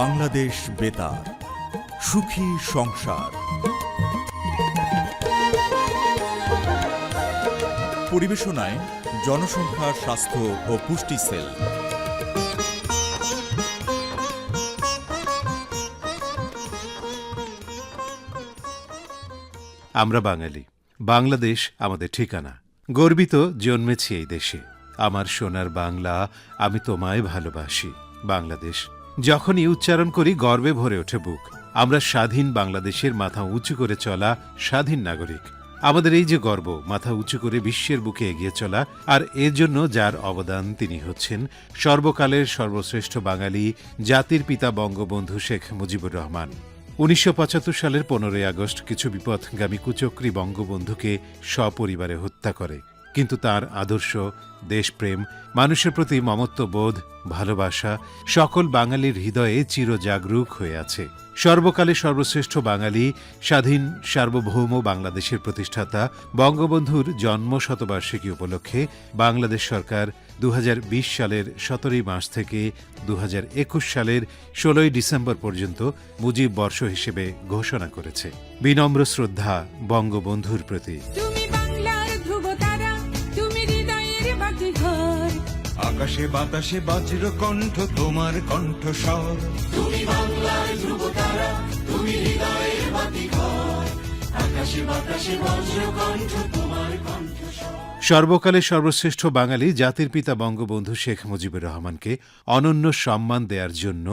বাংলাদেশ বেতার, সুখী সংসার। পরিবেশনায় জনসংখ্যা, স্বাস্থ্য ও পুষ্টি সেল। আমরা বাঙালি, বাংলাদেশ আমাদের ঠিকানা। গর্বিত জন্মেছি এই দেশে। আমার সোনার বাংলা আমি তোমায় ভালোবাসি, বাংলাদেশ। যখনই উচ্চারণ করি, গর্বে ভরে ওঠে বুক। আমরা স্বাধীন বাংলাদেশের মাথা উঁচু করে চলা স্বাধীন নাগরিক। আমাদের এই যে গর্ব, মাথা উঁচু করে বিশ্বের বুকে এগিয়ে চলা, আর এর জন্য যার অবদান তিনি হচ্ছেন, সর্বকালের সর্বশ্রেষ্ঠ বাঙালি, জাতির পিতা বঙ্গবন্ধু শেখ মুজিবুর রহমান। উনিশশো পঁচাত্তর সালের পনেরোই আগস্ট কিছু বিপথগামী কুচক্রী বঙ্গবন্ধুকে সপরিবারে হত্যা করে। কিন্তু তার আদর্শ, দেশপ্রেম, মানুষের প্রতি মমত্ববোধ, ভালোবাসা সকল বাঙালির হৃদয়ে চিরজাগরুক হয়ে আছে। সর্বকালে সর্বশ্রেষ্ঠ বাঙালি, স্বাধীন সার্বভৌম বাংলাদেশের প্রতিষ্ঠাতা বঙ্গবন্ধুর জন্ম শতবার্ষিকী উপলক্ষে বাংলাদেশ সরকার দু হাজার বিশ সালের সতেরোই মার্চ থেকে দু হাজার একুশ সালের ষোলোই ডিসেম্বর পর্যন্ত মুজিব বর্ষ হিসেবে ঘোষণা করেছে। বিনম্র শ্রদ্ধা বঙ্গবন্ধুর প্রতি। আকাশে বাতাসে বজ্র কণ্ঠ তোমার কণ্ঠস্বর। সর্বকালের সর্বশ্রেষ্ঠ বাঙালি জাতির পিতা বঙ্গবন্ধু শেখ মুজিবুর রহমানকে অনন্য সম্মান দেওয়ার জন্য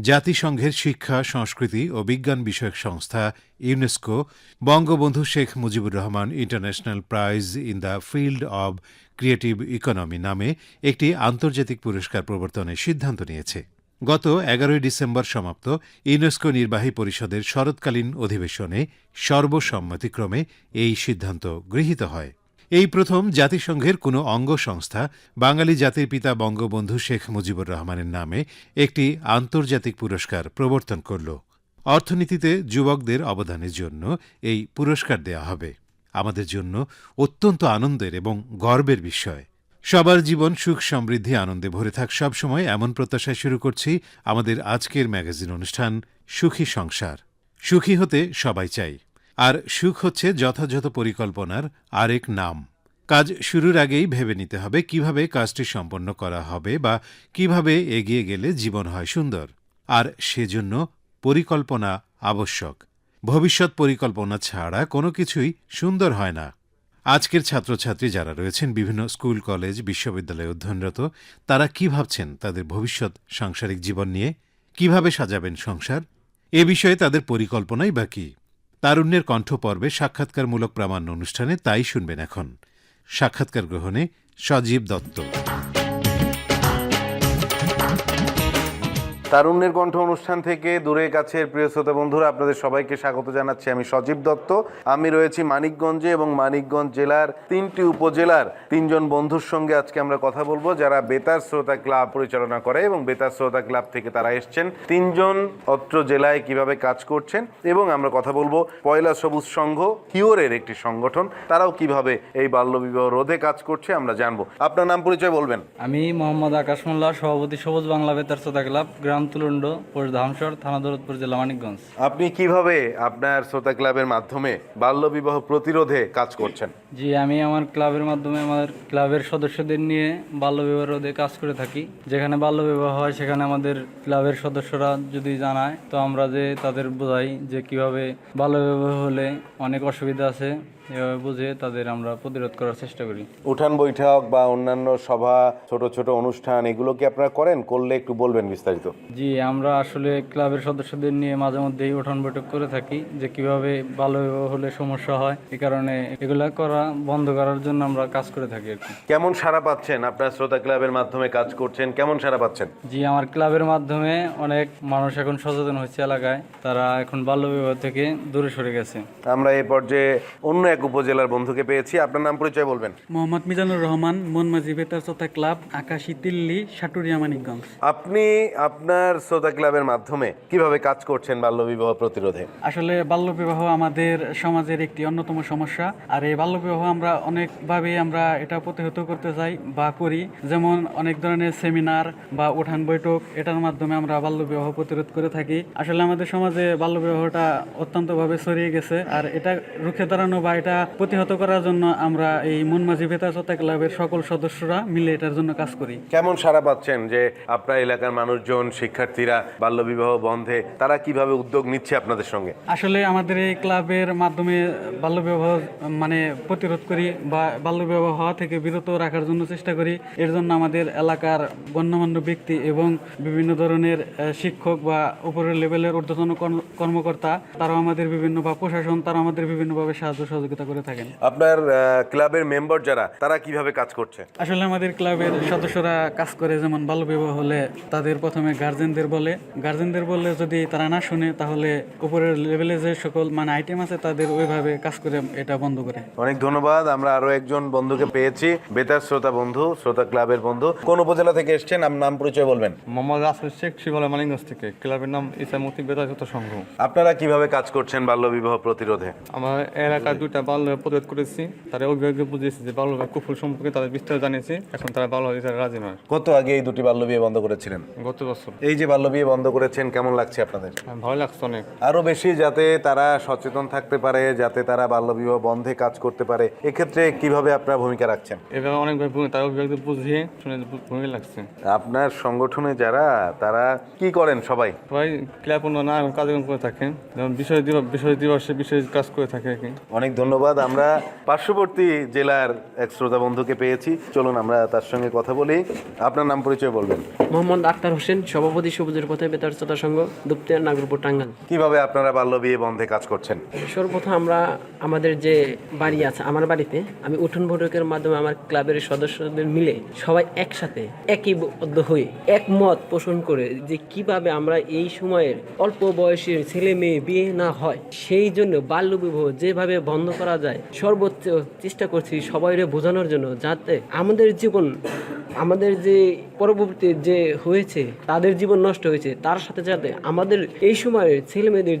জাতিসংঘের শিক্ষা সংস্কৃতি ও বিজ্ঞান বিষয়ক সংস্থা UNESCO Bangabandhu Sheikh Mujibur Rahman international prize in the field of creative economy নামে একটি আন্তর্জাতিক পুরস্কার প্রবর্তনের সিদ্ধান্ত নিয়েছে। গত এগারোই ডিসেম্বর সমাপ্ত ইউনেস্কো নির্বাহী পরিষদের শরৎকালীন অধিবেশনে সর্বসম্মতিক্রমে এই সিদ্ধান্ত গৃহীত হয়। এই প্রথম জাতিসংঘের কোনো অঙ্গ সংস্থা বাঙালি জাতির পিতা বঙ্গবন্ধু শেখ মুজিবুর রহমানের নামে একটি আন্তর্জাতিক পুরস্কার প্রবর্তন করল। অর্থনীতিতে যুবকদের অবদানের জন্য এই পুরস্কার দেওয়া হবে। আমাদের জন্য অত্যন্ত আনন্দের এবং গর্বের বিষয়। সবার জীবন সুখ সমৃদ্ধি আনন্দে ভরে থাক। সবসময় এমন প্রত্যাশায় শুরু করছি আমাদের আজকের ম্যাগাজিন অনুষ্ঠান, সুখী সংসার। সুখী হতে সবাই চাই। আর সুখ হচ্ছে যথাযথ পরিকল্পনার আরেক নাম। কাজ শুরুর আগেই ভেবে নিতে হবে কীভাবে কাজটি সম্পন্ন করা হবে বা কীভাবে এগিয়ে গেলে জীবন হয় সুন্দর। আর সেজন্য পরিকল্পনা আবশ্যক। ভবিষ্যৎ পরিকল্পনা ছাড়া কোনো কিছুই সুন্দর হয় না। আজকের ছাত্রছাত্রী যারা রয়েছেন, বিভিন্ন স্কুল, কলেজ, বিশ্ববিদ্যালয়ে অধ্যয়নরত, তারা কি ভাবছেন তাদের ভবিষ্যৎ সাংসারিক জীবন নিয়ে? কীভাবে সাজাবেন সংসার? এ বিষয়ে তাদের পরিকল্পনাই বা কি? তারুণ্যের কণ্ঠ পর্বে সাক্ষাৎকারমূলক প্রামাণ্য অনুষ্ঠানে তাই শুনবেন এখন। সাক্ষাৎকার গ্রহণে সজীব দত্ত। তারুণ্যের কণ্ঠ অনুষ্ঠান থেকে দূরে কাছের প্রিয় শ্রোতা বন্ধুরা, আপনাদের সবাইকে স্বাগত জানাচ্ছি আমি সজীব দত্ত। আমি রয়েছি মানিকগঞ্জে এবং মানিকগঞ্জ জেলার তিনটি উপজেলার তিনজন বন্ধুর সঙ্গে আজকে আমরা কথা বলব, যারা বেতার শ্রোতা ক্লাব পরিচালনা করে এবং বেতার শ্রোতা ক্লাব থেকে তারা এসছেন। তিনজন অত্র জেলায় কীভাবে কাজ করছেন এবং আমরা কথা বলব পয়লা সবুজ সংঘ, হিওরের একটি সংগঠন। তারাও কীভাবে এই বাল্যবিবাহ রোধে কাজ করছে আমরা জানব। আপনার নাম পরিচয় বলবেন। আমি মোহাম্মদ আকাশ মোল্লা, সভাপতি সবুজ বাংলা বেতার শ্রোতা ক্লাব, গ্রাম পোস্ট ধামসর থানা দৌলতপুর জেলা মানিকগঞ্জ। আপনি কীভাবে আপনার শ্রোতা ক্লাবের মাধ্যমে বাল্যবিবাহ প্রতিরোধে কাজ করছেন? জি আমি আমার ক্লাবের মাধ্যমে আমার ক্লাবের সদস্যদের নিয়ে বাল্যবিবাহ রোধে কাজ করে থাকি। যেখানে বাল্যবিবাহ হয় সেখানে আমাদের ক্লাবের সদস্যরা যদি জানায় তো আমরা যে তাদের বোঝাই যে কীভাবে বাল্যবিবাহ হলে অনেক অসুবিধা আছে। এভাবে বুঝে তাদের আমরা প্রতিরোধ করার চেষ্টা করি। উঠান বৈঠক বা অন্যান্য সভা ছোট ছোট অনুষ্ঠান এগুলো কি আপনারা করেন? করলে একটু বলবেন বিস্তারিত। জি আমরা আসলে ক্লাবের সদস্যদের নিয়ে মাঝে মধ্যেই উঠান বৈঠক করে থাকি যে কীভাবে বাল্যবিবাহ হলে সমস্যা হয়। এই কারণে এগুলা করা বন্ধ করার জন্য আমরা কাজ করে থাকি আর কি। কেমন সাড়া পাচ্ছেন? আপনার শ্রোতা ক্লাবের মাধ্যমে কাজ করছেন কেমন সাড়া পাচ্ছেন? জি আমার ক্লাবের মাধ্যমে অনেক মানুষ এখন সচেতন হচ্ছে এলাকায়। তারা এখন বাল্যবিবাহ থেকে দূরে সরে গেছে। আমরা এই পর্যায়ে অন্য এক উপজেলার বন্ধুকে পেয়েছি। আপনার নাম পরিচয় বলবেন? মোহাম্মদ মিজানুর রহমান মনমাঝি বেতার শ্রোতা ক্লাব আকাশী তিল্লি সাটুরিয়া মানিকগঞ্জ। আপনি আপনার আপনার শ্রোতা ক্লাবের মাধ্যমে কীভাবে কাজ করছেন বাল্যবিবাহ প্রতিরোধে? আসলে বাল্যবিবাহ আমাদের সমাজের একটি অন্যতম সমস্যা আর এই বাল্যবিবাহ আমরা অনেকভাবে আমরা এটা প্রতিহত করতে চাই বা করি। যেমন অনেক ধরনের সেমিনার বা উঠান বৈঠক এটার মাধ্যমে আমরা বাল্যবিবাহ প্রতিরোধ করে থাকি। আসলে আমাদের সমাজে বাল্যবিবাহটা অত্যন্তভাবে ছড়িয়ে গেছে আর এটা রুখে দাঁড়ানো বা এটা প্রতিহত করার জন্য আমরা এই মনমাঝি বেতাচতা ক্লাবের সকল সদস্যরা মিলে এটার জন্য কাজ করি। কেমন সারা পাচ্ছেন যে আপনার এলাকার মানুষজন শিক্ষার্থীরা বাল্যবিবাহ বন্ধে তারা কীভাবে উদ্যোগ নিচ্ছে আপনাদের সঙ্গে? আসলে আমাদের এই ক্লাবের মাধ্যমে বাল্যবিবাহ মানে প্রতিরোধ করি বা বাল্যবিবাহ হওয়া থেকে বিরত রাখার জন্য চেষ্টা করি। এর জন্য আমাদের এলাকার গণ্যমান্য ব্যক্তি এবং বিভিন্ন ধরনের শিক্ষক বা উপরের লেভেলের ঊর্ধ্বতন কর্মকর্তা তারাও আমাদের বিভিন্ন বা প্রশাসন তারা আমাদের বিভিন্নভাবে সাহায্য সহযোগিতা করে থাকেন। আপনার ক্লাবের মেম্বার যারা তারা কীভাবে কাজ করছে? আসলে আমাদের ক্লাবের সদস্যরা কাজ করে যেমন বাল্যবিবাহ হলে তাদের প্রথমে গার্জেনদের বলে। গার্জেনদের বললে যদি তারা না শুনে তাহলে উপরের লেভেলে যে সকল মানে আইটেম আছে তাদের ওইভাবে কাজ করে এটা বন্ধ করে। অনেক ধন্যবাদ আমরা আরও একজন বন্ধুকে পেয়েছি। বেতার শ্রোতা বন্ধু শ্রোতা ক্লাবের বন্ধু। কোন উপজেলা থেকে এসেছেন? আম- নাম পরিচয় বলবেন। মোহাম্মদ রাসেল শেখ শিবালয় মালিকগঞ্জ থেকে। ক্লাবের নাম ইসামতি বেতাজত সংঘ। আপনারা কীভাবে কাজ করছেন বাল্যবিবাহ প্রতিরোধে? আমার এলাকার দুইটা বাল্য প্রতিরোধ করেছি তারা অভিভাবককে বুঝিয়েছি যে বাল্য কুফুল সম্পর্কে তাদের বিস্তার জানিয়েছি এখন তারা বাল্য দিতে রাজি নয়। কত আগে এই দুটি বাল্যবিয়ে বন্ধ করেছিলেন? গত বছর। এই যে বাল্যবিয়ে বন্ধ করেছেন কেমন লাগছে আপনাদের? আমার ভালো লাগছে অনেক। আরও বেশি যাতে তারা সচেতন থাকতে পারে যাতে তারা বাল্যবিবাহ বন্ধে কাজ করতে পারে এক্ষেত্রে কীভাবে আপনারা ভূমিকা রাখছেন? এভাবে অনেকভাবে ভূমি- তারা অভিভাবকদের বুঝিয়ে শুনে ভূমি লাগছে। আপনার সংগঠনে যারা তারা কি করেন সবাই? সবাই ক্লাব না কার্যক্রম করে থাকেন। যেমন বিষয় দিবস বিষয় দিবসে বিশেষ কাজ করে থাকে আর কি। অনেক ধন্যবাদ। আমরা পার্শ্ববর্তী জেলার এক শ্রোতা বন্ধুকে পেয়েছি। চলুন আমরা তার সঙ্গে কথা বলি। আপনার নাম পরিচয় বলবেন। মোহাম্মদ আক্তার হোসেন সভাপতি সবুজের পথে বেতার শ্রোতা সংঘ দুপ্তিয়ার নাগরপুর টাঙ্গাল কীভাবে আপনারা বাল্য বিয়ে বন্ধে কাজ করছেন? সর্বপ্রথম আমরা আমাদের যে বাড়ি আছে আমার বাড়িতে আমি উঠোন বৈঠকের মাধ্যমে আমার ক্লাবের সদস্যদের মিলে সবাই একসাথে একীবদ্ধ হয়ে একমত পোষণ করে যে কীভাবে আমরা এই সময়ের অল্প বয়সের ছেলে মেয়ে বিয়ে না হয় সেই জন্য বাল্যবিবাহ যেভাবে বন্ধ করা যায়। সর্বোচ্চ চেষ্টা করছি সবাইরে বোঝানোর জন্য যাতে আমাদের জীবন আমাদের যে পরবর্তী যে হয়েছে তাদের জীবন নষ্ট হয়েছে তার সাথে সাথে আমাদের এই সময়ের ছেলে মেয়েদের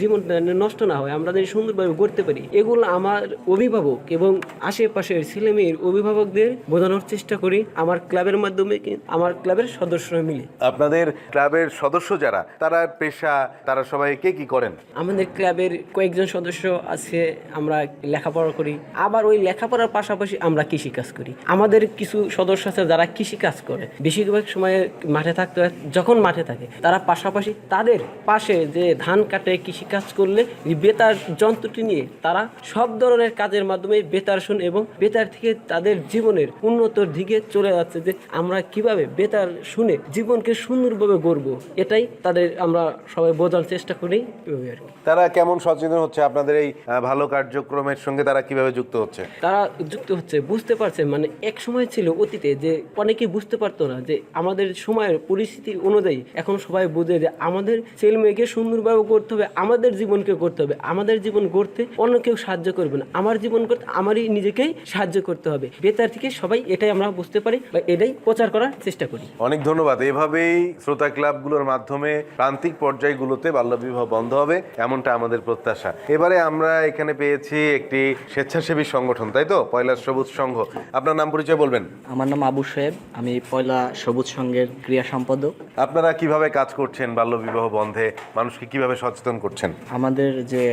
জীবন নষ্ট না হয় আমরা যদি সুন্দরভাবে করতে পারি এগুলো আমার অভিভাবক এবং আশেপাশের ছেলে মেয়ের অভিভাবকদের বোঝানোর চেষ্টা করি আমার ক্লাবের মাধ্যমে আমার ক্লাবের সদস্যরা মিলে। আপনাদের ক্লাবের সদস্য যারা তারা পেশা তারা সবাই কে কি করেন? আমাদের ক্লাবের কয়েকজন সদস্য আছে আমরা লেখাপড়া করি। আবার ওই লেখাপড়ার পাশাপাশি আমরা কৃষি কাজ করি। আমাদের কিছু সদস্য আছে যারা কৃষি কাজ করে। বেশিরভাগ সময় মাঠে থাকতে হয়, যখন মাঠে থাকে, তারা পাশাপাশি তাদের পাশে যে ধান কাটে, কৃষি কাজ করলে বেতার যন্ত্রটি নিয়ে তারা সব ধরনের কাজের মাধ্যমে বেতার শুন এবং বেতার থেকে তাদের জীবনের উন্নতর দিকে চলে যাচ্ছে যে আমরা কীভাবে বেতার শুনে জীবনকে সুন্দরভাবে গড়বো। এটাই তাদের আমরা সবাই বোঝার চেষ্টা করি, এভাবে আর কি। তারা কেমন সচেতন হচ্ছে আপনাদের এই ভালো কার্যক্রমের সঙ্গে তারা কীভাবে যুক্ত হচ্ছে? তারা যুক্ত হচ্ছে বুঝতে পারছে মানে এক সময় ছিল অতীতে যে অনেকে বুঝতে পারতো না যে আমাদের সময়ের পরিস্থিতি অনুযায়ী এখন সবাই বুঝে যে আমাদের ছেলে মেয়েকে সুন্দরভাবে করতে হবে আমাদের জীবনকে করতে হবে। আমাদের জীবন গড়তে অন্য কেউ সাহায্য করবে না। আমার জীবন করতে আমারই নিজেকেই সাহায্য করতে হবে। বেতার থেকে সবাই এটাই আমরা বুঝতে পারি বা এটাই প্রচার করার চেষ্টা করি। অনেক ধন্যবাদ। এভাবেই শ্রোতা ক্লাবগুলোর মাধ্যমে প্রান্তিক পর্যায়গুলোতে বাল্যবিবাহ বন্ধ হবে। এমনটা আমাদের প্রত্যাশা। এবারে আমরা এখানে পেয়েছি একটি স্বেচ্ছাসেবী সংগঠন তাই তো? পয়লা সবুজ সংঘ। আপনার নাম পরিচয় বলবেন? আমার নাম আবু সোহেব আমি পয়লা সবুজ সংঘের ক্রিয়া সম্পাদক। আপনারা কীভাবে কাজ করছেন বাল্যবিবাহ বন্ধে? মানুষকে কীভাবে সচেতন করছেন? আমাদের যে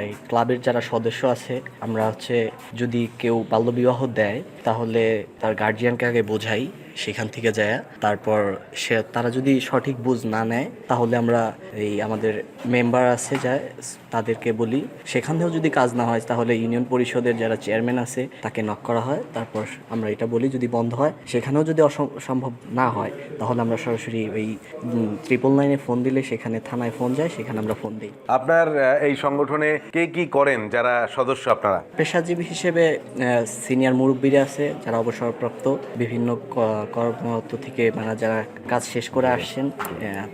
এই, ক্লাবের যারা সদস্য আছে আমরা হচ্ছে যদি কেউ বাল্যবিবাহ দেয় তাহলে তার গার্জিয়ানকে আগে বোঝাই। সেখান থেকে যায়। তারপর সে তারা যদি সঠিক বুঝ না নেয় তাহলে আমরা এই আমাদের মেম্বার আছে যা তাদেরকে বলি। সেখানেও যদি কাজ না হয় তাহলে ইউনিয়ন পরিষদের যারা চেয়ারম্যান আছে তাকে নক করা হয়। তারপর আমরা এটা বলি যদি বন্ধ হয় সেখানেও যদি সম্ভব না হয় তাহলে আমরা সরাসরি ওই ট্রিপল নাইনে ফোন দিলে সেখানে থানায় ফোন যায় সেখানে আমরা ফোন দিই। আপনার এই সংগঠনে কে কি করেন? যারা সদস্য আপনারা? পেশাজীবী হিসেবে সিনিয়র মুরব্বীরা আছে যারা অবসরপ্রাপ্ত বিভিন্ন কর্মরত থেকে মানে যারা কাজ শেষ করে আসছেন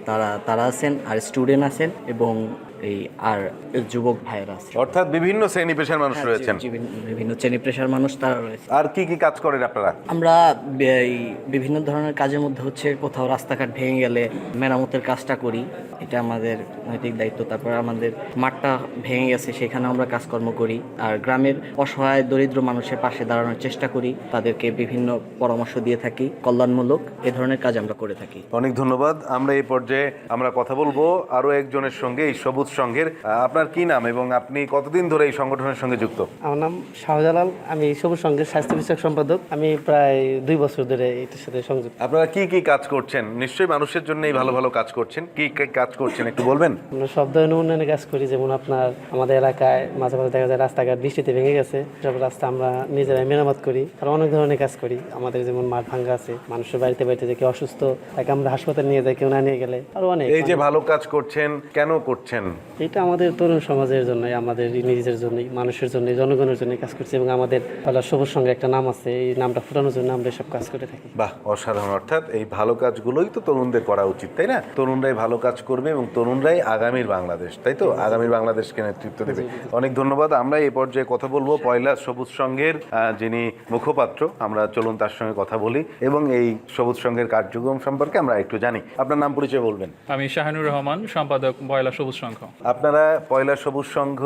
তারা তারা আছেন আর স্টুডেন্ট আছেন এবং এই আর যুবক ভাইয়েরা আছে। অর্থাৎ বিভিন্ন শ্রেণি পেশার মানুষ রয়েছেন। বিভিন্ন- শ্রেণি পেশার মানুষ তারা রয়েছে। আর কি কি কাজ করেন আপনারা? আমরা এই বিভিন্ন ধরনের কাজের মধ্যে হচ্ছে কোথাও রাস্তাঘাট ভেঙে গেলে মেরামতের কাজটা করি। এটা আমাদের নৈতিক দায়িত্ব। তারপর আমাদের মাঠটা ভেঙে গেছে সেখানে আমরা কাজকর্ম করি। আর গ্রামের অসহায় দরিদ্র মানুষের পাশে দাঁড়ানোর চেষ্টা করি। তাদেরকে বিভিন্ন পরামর্শ দিয়ে থাকি। কল্যাণমূলক এ ধরনের কাজ আমরা করে থাকি। অনেক ধন্যবাদ। আমরা এই পর্যায়ে আমরা কথা বলব আরও একজনের সঙ্গে এই সবুজ সংঘের আহ, আপনার কি নাম এবং আপনি কতদিন ধরে এই সংগঠনের সঙ্গে যুক্ত? আমার নাম শাহজালাল। আমি সবুজ সংঘের স্বাস্থ্য বিষয়ক সম্পাদক। আমি প্রায় দুই বছর ধরে এটার সাথে সংযুক্ত। আপনারা কি কি কাজ করছেন? নিশ্চয়ই মানুষের জন্য এই ভালো ভালো কাজ করছেন। কি কি কাজ করছেন একটু বলবেন? আমরা সব ধরনের উন্নয়নের কাজ করি। যেমন আপনার আমাদের এলাকায় মাঝে মাঝে দেখা যায় রাস্তাঘাট বৃষ্টিতে ভেঙে গেছে। সব রাস্তা আমরা নিজেরাই মেরামত করি। আর অনেক ধরনের কাজ করি। আমাদের যেমন মাঠ ভাঙ্গা আছে। মানুষের বাড়িতে বাড়িতে যে কেউ অসুস্থ তাকে আমরা হাসপাতালে নিয়ে যাই কেউ না নিয়ে গেলে। আরও অনেক এই যে ভালো কাজ করছেন কেন করছেন? এটা আমাদের তরুণ সমাজের জন্য আমাদের নিজেদের জন্য মানুষের জন্য জনগণের জন্য কাজ করছি এবং আমাদের পালা সবুজ সঙ্গে একটা নাম আছে এই নামটা ফুটানোর জন্য আমরা সব কাজ করে থাকি। বাহ অসাধারণ। অর্থাৎ এই ভালো কাজগুলোই তো তরুণদের করা উচিত তাই না? তরুণরাই ভালো কাজ করবে এবং তরুণরাই আগামীর বাংলাদেশ তাই তো? আগামীর বাংলাদেশকে নেতৃত্ব দেবে। অনেক ধন্যবাদ। আমরা এই পর্যায়ে কথা বলব পয়লা সবুজ সংঘের আহ, যিনি মুখপাত্র। আমরা চলুন তার সঙ্গে কথা বলি এবং এই সবুজ সংঘের কার্যক্রম সম্পর্কে আমরা একটু জানি। আপনার নাম পরিচয় বলবেন। আমি শাহানুর রহমান সম্পাদক পয়লা সবুজ সংঘ। আপনারা পয়লা সবুজ সংঘ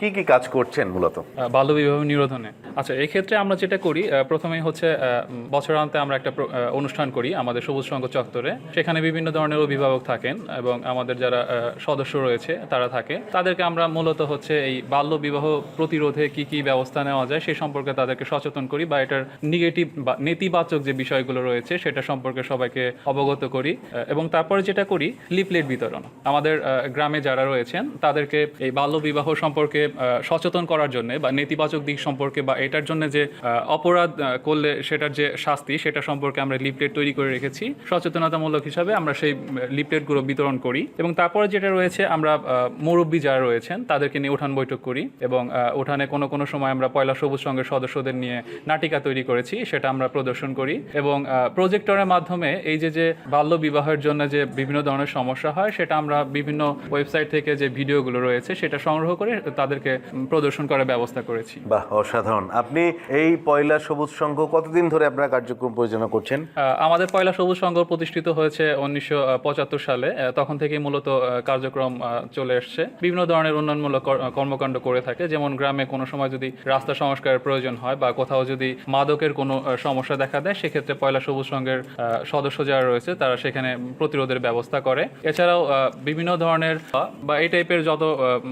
কি কি কাজ করছেন মূলত? বাল্য বিবাহ নিরোধনে আচ্ছা এই ক্ষেত্রে আমরা যেটা করি প্রথমেই হচ্ছে বছরান্তে আমরা একটা অনুষ্ঠান করি আমাদের সবুজ সংঘ চত্বরে। সেখানে বিভিন্ন ধরনের অভিভাবক থাকেন এবং আমাদের যারা সদস্য রয়েছে, তারা থাকে। তাদেরকে আমরা মূলত হচ্ছে এই বাল্য বিবাহ প্রতিরোধে কি কি ব্যবস্থা নেওয়া যায় সে সম্পর্কে তাদেরকে সচেতন করি বা এটার নেগেটিভ বা নেতিবাচক যে বিষয়গুলো রয়েছে সেটা সম্পর্কে সবাইকে অবগত করি। এবং তারপরে যেটা করি লিপলেট বিতরণ। আমাদের গ্রামে যারা রয়েছেন তাদেরকে এই বাল্য বিবাহ সম্পর্কে সচেতন করার জন্য বা নেতিবাচক দিক সম্পর্কে বা এটার জন্য যে অপরাধ করলে সেটার যে শাস্তি, সেটা সম্পর্কে আমরা লিপলেট তৈরি করে রেখেছি। সচেতনতামূলক হিসাবে আমরা সেই লিপলেটগুলো বিতরণ করি এবং তারপরে যেটা রয়েছে, আমরা মুরব্বী যারা রয়েছেন, তাদেরকে নিয়ে উঠান বৈঠক করি এবং উঠানে কোনো কোনো সময় আমরা পয়লা সবুজ সংঘের সদস্যদের নিয়ে নাটিকা তৈরি করেছি, সেটা আমরা প্রদর্শন করি এবং প্রজেক্টরের মাধ্যমে এই যে যে বাল্য বিবাহের জন্য যে বিভিন্ন ধরনের সমস্যা হয়, সেটা আমরা বিভিন্ন ওয়েবসাইট থেকে যে ভিডিওগুলো রয়েছে সেটা সংগ্রহ করে তাদেরকে প্রদর্শন করার ব্যবস্থা করেছি। বাহ অসাধারণ। আপনি এই পয়লা সবুজ সংঘ কতদিন ধরে আপনারা কার্যক্রম পরিচালনা করছেন? আমাদের পয়লা সবুজ সংঘ প্রতিষ্ঠিত হয়েছে উনিশশো পঁচাত্তর সালে। তখন থেকে মূলত কার্যক্রম চলে এসছে। বিভিন্ন ধরনের উন্নয়নমূলক কর্মকাণ্ড করে থাকে। যেমন গ্রামে কোনো সময় যদি রাস্তা সংস্কারের প্রয়োজন হয় বা কোথাও যদি মাদকের কোনো সমস্যা দেখা দেয় সেক্ষেত্রে পয়লা সবুজ সংঘের আহ, সদস্য যারা রয়েছে তারা সেখানে প্রতিরোধের ব্যবস্থা করে। এছাড়াও বিভিন্ন ধরনের বা- বা এই টাইপের যত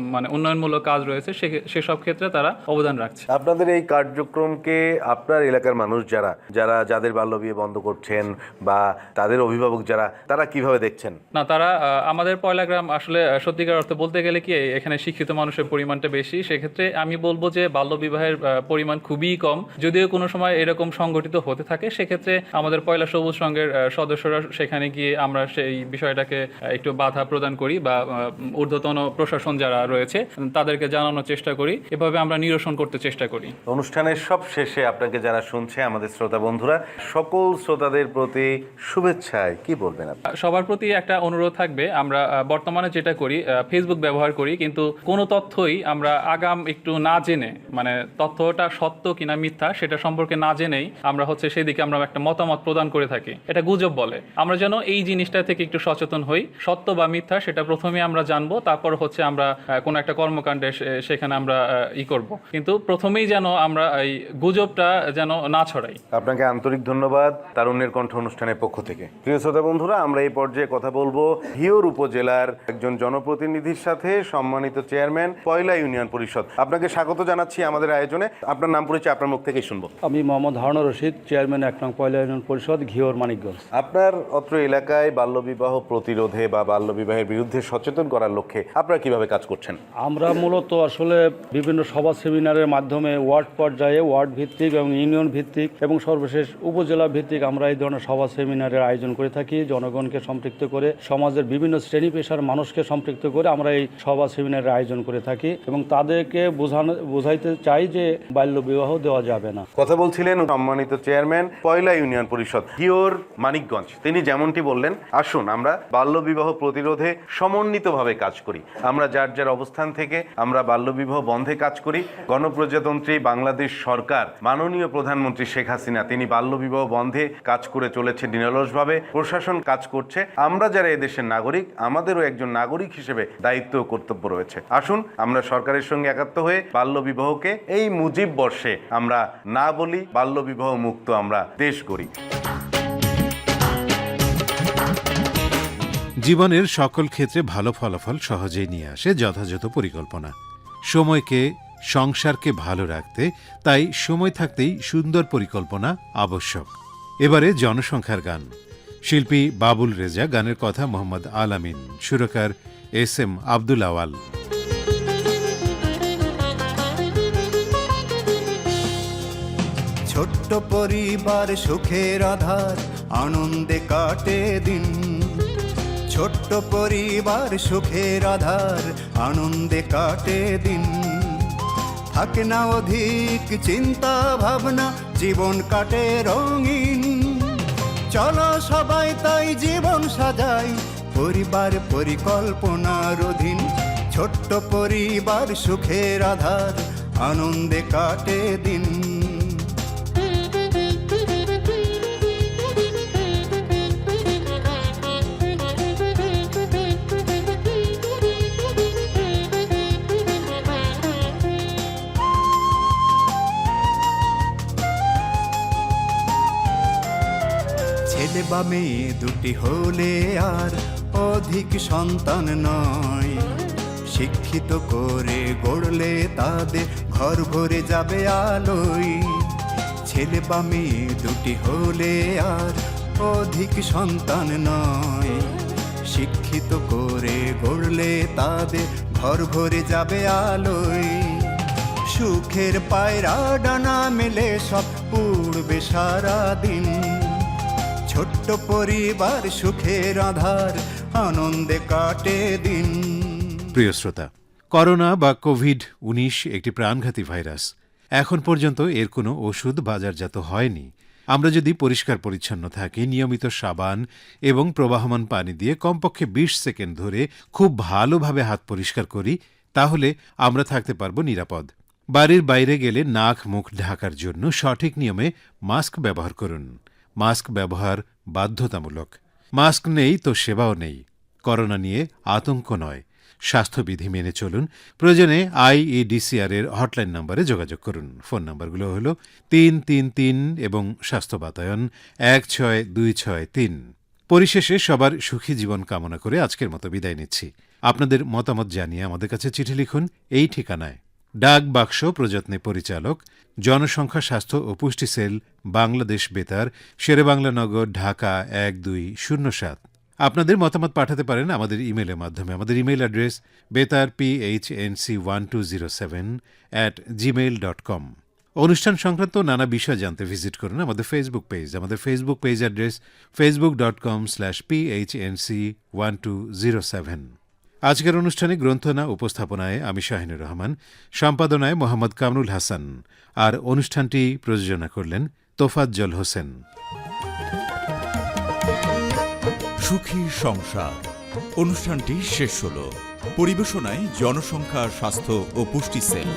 মানে উন্নয়নমূলক কাজ রয়েছে সে- সেসব ক্ষেত্রে তারা অবদান রাখছে। আপনাদের এই কার্যক্রমকে আপনার এলাকার মানুষ যারা যারা যাদের বাল্য বিয়ে বন্ধ করছেন বা তাদের অভিভাবক যারা তারা কীভাবে দেখছেন? না তারা আমাদের পয়লা গ্রাম আসলে সত্যিকার অর্থে বলতে গেলে কি এখানে শিক্ষিত মানুষের পরিমাণটা বেশি। সেক্ষেত্রে আমি বলব যে বাল্য বিবাহের পরিমাণ খুবই কম। যদিও কোনো সময় এরকম সংগঠিত হতে থাকে সেক্ষেত্রে আমাদের পয়লা সবুজ সংঘের সদস্যরা সেখানে গিয়ে আমরা সেই বিষয়টাকে একটু বাধা প্রদান করি বা আহ, ঊর্ধ্বতন প্রশাসন যারা রয়েছে তাদেরকে জানানোর চেষ্টা করি। এভাবে আমরা নিরসন করতে চেষ্টা করি। অনুষ্ঠানের সব শেষে আপনাকে যারা শুনছে আমাদের শ্রোতা বন্ধুরা সকল শ্রোতাদের প্রতি শুভেচ্ছায় কি বলবেন সবার প্রতি একটা অনুরোধ থাকবে আমরা বর্তমানে যেটা করি ফেসবুক ব্যবহার করি কিন্তু কোনো তথ্যই আমরা আগাম একটু না জেনে মানে তথ্যটা সত্য কিনা মিথ্যা সেটা সম্পর্কে না জেনেই আমরা হচ্ছে সেদিকে আমরা একটা মতামত প্রদান করে থাকি। এটা গুজব বলে। আমরা যেন এই জিনিসটা থেকে একটু সচেতন হই। সত্য বা মিথ্যা সেটা প্রথমে আমরা জানব তারপর হচ্ছে আমরা কোনো একটা কর্মকাণ্ডে সে- সেখানে আমরা ই করব। কিন্তু প্রথমেই যেন আমরা এই গুজবটা যেন না ছড়াই। আপনাকে আন্তরিক ধন্যবাদ তারুণ্যের কণ্ঠ অনুষ্ঠানের পক্ষ থেকে। প্রিয় শ্রোতা বন্ধুরা আমরা এই পর্যায়ে কথা বলব হিওর উপজেলার একজন জনপ্রতিনিধির সাথে সম্মানিত চেয়ারম্যান পয়লা ইউনিয়ন পরিষদ। আপনাকে স্বাগত জানাচ্ছি আমাদের আয়োজনে। আপনার নাম পরিচয় আপনার মুখ থেকেই শুনব। আমি মোহাম্মদ হারুন রশিদ চেয়ারম্যান এক নং পয়লা ইউনিয়ন পরিষদ ঘিওর মানিকগঞ্জ। আপনার অত্র এলাকায় বাল্যবিবাহ প্রতিরোধে বা বাল্যবিবাহের বিরুদ্ধে সচেতন করার লক্ষ্যে আপনারা কীভাবে কাজ করছেন? আমরা মূলত আসলে বিভিন্ন সভা সেমিনারের মাধ্যমে ওয়ার্ড পর্যায়ে ওয়ার্ড ভিত্তিক এবং ইউনিয়ন ভিত্তিক এবং সর্বশেষ উপজেলা ভিত্তিক আমরা এই ধরনের সভা সেমিনারের আয়োজন করে থাকি জনগণকে সম্পৃক্ত করে সমাজের বিভিন্ন শ্রেণি পেশার মানুষকে সম্পৃক্ত করে আমরা এই সভা সেমিনারের আয়োজন করে থাকি এবং তাদেরকে বোঝানো বোঝাইতে চাই যে বাল্য বিবাহ দেওয়া যাবে না। কথা বলছিলেন সম্মানিত চেয়ারম্যান পয়লা ইউনিয়ন পরিষদ হিওর মানিকগঞ্জ। তিনি যেমনটি বললেন আসুন আমরা বাল্যবিবাহ প্রতিরোধে সমন্বিতভাবে কাজ করি। আমরা যার যার অবস্থান থেকে আমরা বাল্যবিবাহ বন্ধে কাজ করি। গণপ্রজাতন্ত্রী বাংলাদেশ সরকার, মাননীয় প্রধানমন্ত্রী শেখ হাসিনা, তিনি বাল্যবিবাহ বন্ধে কাজ করে চলেছে নিরলসভাবে। প্রশাসন কাজ করছে। আমরা যারা এদেশের নাগরিক, আমাদেরও একজন নাগরিক হিসেবে দায়িত্ব ও কর্তব্য রয়েছে। আসুন, আমরা সরকারের সঙ্গে একাত্ম হয়ে বাল্যবিবাহকে এই মুজিব বর্ষে আমরা না বলি, বাল্যবিবাহ মুক্ত আমরা দেশ গড়ি। জীবনের সকল ক্ষেত্রে ভালো ফলাফল সহজেই নিয়ে আসে যথাযথ পরিকল্পনা। সময়কে, সংসারকে ভালো রাখতে, তাই সময় থাকতেই সুন্দর পরিকল্পনা আবশ্যক। এবারে জনসংখ্যার গান। শিল্পী বাবুল রেজা গানের কথা মোহাম্মদ আলামিন, সুরকার এস এম আব্দুল আওয়াল। ছোট্ট পরিবার সুখের আধার, আনন্দে কাটে দিন। ছোট্ট পরিবার সুখের আধার, আনন্দে কাটে দিন। থাকে না অধিক চিন্তা ভাবনা, জীবন কাটে রঙিন। চলো সবাই তাই জীবন সাজাই, পরিবার পরিকল্পনার অধীন। ছোট্ট পরিবার সুখের আধার, আনন্দে কাটে দিন। বা মেয়ে দুটি হলে আর অধিক সন্তান নয়। শিক্ষিত করে গড়লে তাদের ঘর ভরে যাবে আলোয়। ছেলে বা মেয়ে দুটি হলে আর অধিক সন্তান নয়। শিক্ষিত করে গড়লে তাদের ঘর ভরে যাবে আলোয়। সুখের পায়রা ডানা মেলে সব উড়বে সারা দিন ছোট্ট পরিবার সুখের আধার, আনন্দে কাটে দিন। প্রিয় শ্রোতা, করোনা বা কোভিড উনিশ একটি প্রাণঘাতী ভাইরাস। এখন পর্যন্ত এর কোনো ওষুধ বাজারজাত হয়নি। আমরা যদি পরিষ্কার পরিচ্ছন্ন থাকি, নিয়মিত সাবান এবং প্রবাহমান পানি দিয়ে কমপক্ষে বিশ সেকেন্ড ধরে খুব ভালোভাবে হাত পরিষ্কার করি, তাহলে আমরা থাকতে পারব নিরাপদ। বাড়ির বাইরে গেলে নাক মুখ ঢাকার জন্য সঠিক নিয়মে মাস্ক ব্যবহার করুন। মাস্ক ব্যবহার বাধ্যতামূলক। মাস্ক নেই তো সেবাও নেই। করোনা নিয়ে আতঙ্ক নয়। স্বাস্থ্যবিধি মেনে চলুন। প্রয়োজনে আইইডিসিআর এর হটলাইন নম্বরে যোগাযোগ করুন। ফোন নম্বরগুলো হল তিন তিন তিন এবং স্বাস্থ্য বাতায়ন এক ছয় দুই ছয় তিন। পরিশেষে সবার সুখী জীবন কামনা করে আজকের মতো বিদায় নিচ্ছি। আপনাদের মতামত জানিয়ে আমাদের কাছে চিঠি লিখুন এই ঠিকানায়। ডাক বাক্স প্রযত্নে পরিচালক, জনসংখ্যা স্বাস্থ্য ও পুষ্টি সেল বাংলাদেশ বেতার, শেরেবাংলা নগর, ঢাকা এক দুই শূন্য সাত। আপনাদের মতামত পাঠাতে পারেন আমাদের ইমেলের মাধ্যমে। আমাদের ইমেল অ্যাড্রেস বেতার P H one two zero seven at Gmail dot com অনুষ্ঠান সংক্রান্ত নানা বিষয় জানতে ভিজিট করুন আমাদের ফেসবুক পেজ আমাদের Facebook page address Facebook dot com slash P H N C one two zero seven আজকের অনুষ্ঠানে গ্রন্থনা উপস্থাপনায় আমি শাহিনুর রহমান, সম্পাদনায় মোহাম্মদ কামরুল হাসান। আর অনুষ্ঠানটি প্রযোজনা করলেন তোফাজ্জল হোসেন। সুখী সংসার। অনুষ্ঠানটি শেষ হল। পরিবেশনায় জনসংখ্যা স্বাস্থ্য ও পুষ্টি সেল।